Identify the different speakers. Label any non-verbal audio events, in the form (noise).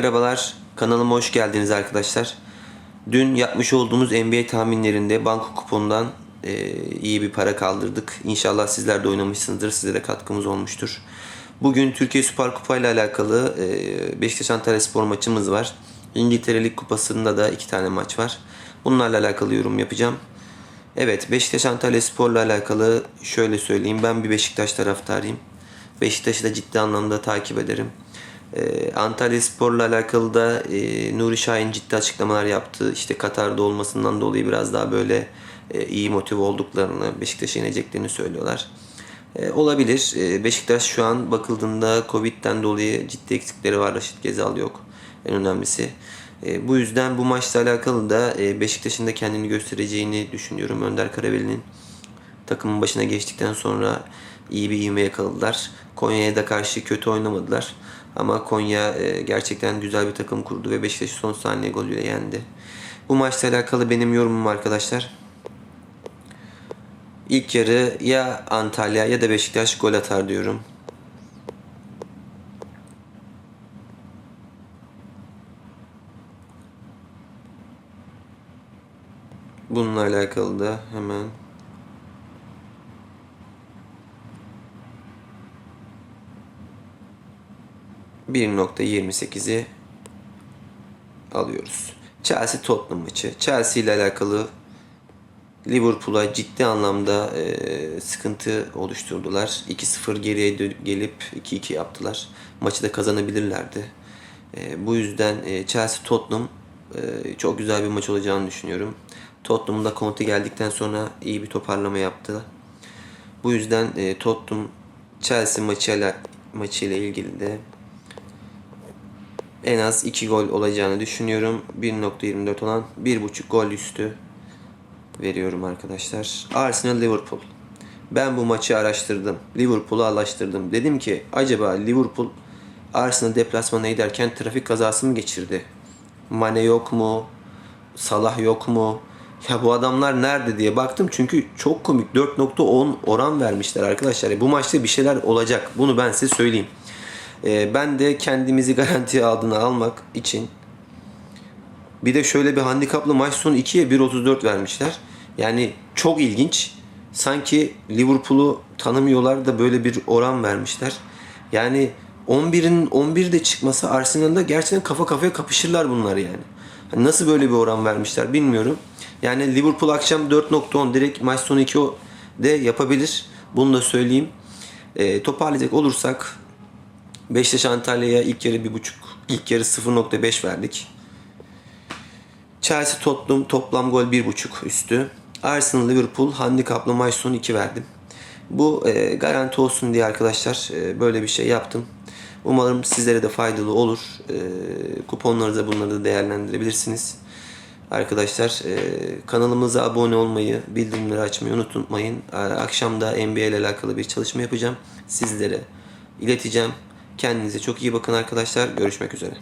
Speaker 1: Merhabalar, kanalıma hoş geldiniz arkadaşlar. Dün yapmış olduğumuz NBA tahminlerinde banko kuponundan e, iyi bir para kaldırdık. İnşallah sizler de oynamışsınızdır, size de katkımız olmuştur. Bugün Türkiye Süper Kupa ile alakalı e, Beşiktaş Antalya Spor maçımız var. İngiltere Lig Kupası'nda da iki tane maç var. Bunlarla alakalı yorum yapacağım. Evet, Beşiktaş Antalya Spor'la alakalı şöyle söyleyeyim. Ben bir Beşiktaş taraftarıyım. Beşiktaş'ı da ciddi anlamda takip ederim. Ee, Antalya Spor'la alakalı da e, Nuri Şahin ciddi açıklamalar yaptı. İşte Katar'da olmasından dolayı biraz daha böyle e, iyi motive olduklarını, Beşiktaş'a ineceklerini söylüyorlar. E, olabilir. E, Beşiktaş şu an bakıldığında Covid'den dolayı ciddi eksikleri var. Raşit Gezal yok. En önemlisi. E, bu yüzden bu maçla alakalı da e, Beşiktaş'ın da kendini göstereceğini düşünüyorum. Önder Karaveli'nin takımın başına geçtikten sonra iyi bir ivme yakaladılar. Konya'ya da karşı kötü oynamadılar. Ama Konya e, gerçekten güzel bir takım kurdu ve Beşiktaş'ı son saniye golüyle yendi. Bu maçla alakalı benim yorumum arkadaşlar. İlk yarı ya Antalya ya da Beşiktaş gol atar diyorum. Bununla alakalı da hemen %1.28'i alıyoruz. Chelsea Tottenham maçı. Chelsea ile alakalı Liverpool'a ciddi anlamda e, sıkıntı oluşturdular. 2-0 geriye gelip 2-2 yaptılar. Maçı da kazanabilirlerdi. E, bu yüzden e, Chelsea Tottenham e, çok güzel bir maç olacağını düşünüyorum. Tottenham'da Conte geldikten sonra iyi bir toparlama yaptı. Bu yüzden e, Tottenham Chelsea maçıyla maçıyla ilgili de en az 2 gol olacağını düşünüyorum. 1.24 olan 1.5 gol üstü veriyorum arkadaşlar. Arsenal Liverpool. Ben bu maçı araştırdım. Liverpool'u araştırdım. Dedim ki acaba Liverpool Arsenal deplasmana giderken trafik kazası mı geçirdi? Mane yok mu? Salah yok mu? Ya bu adamlar nerede diye baktım çünkü çok komik 4.10 oran vermişler arkadaşlar. Bu maçta bir şeyler olacak. Bunu ben size söyleyeyim. Ee, ben de kendimizi (laughs) garantiye aldığını almak için bir de şöyle bir handikaplı maç sonu 2'ye 1.34 vermişler. Yani çok ilginç. Sanki Liverpool'u tanımıyorlar da böyle bir oran vermişler. Yani 11'in 11'de çıkması Arsenal'da gerçekten kafa kafaya kapışırlar bunlar yani. Hani nasıl böyle bir oran vermişler bilmiyorum. Yani Liverpool akşam 4.10 direkt maç sonu 2 de yapabilir. Bunu da söyleyeyim. E, toparlayacak olursak Beşiktaş Antalya'ya ilk yarı 1.5 ilk yarı 0.5 verdik. Chelsea Tottenham toplam gol 1.5 üstü. Arsenal Liverpool handikaplı maç sonu 2 verdim. Bu e, garanti olsun diye arkadaşlar e, böyle bir şey yaptım. Umarım sizlere de faydalı olur. E, kuponları bunları da değerlendirebilirsiniz. Arkadaşlar e, kanalımıza abone olmayı, bildirimleri açmayı unutmayın. Akşam da NBA ile alakalı bir çalışma yapacağım. Sizlere ileteceğim. Kendinize çok iyi bakın arkadaşlar. Görüşmek üzere.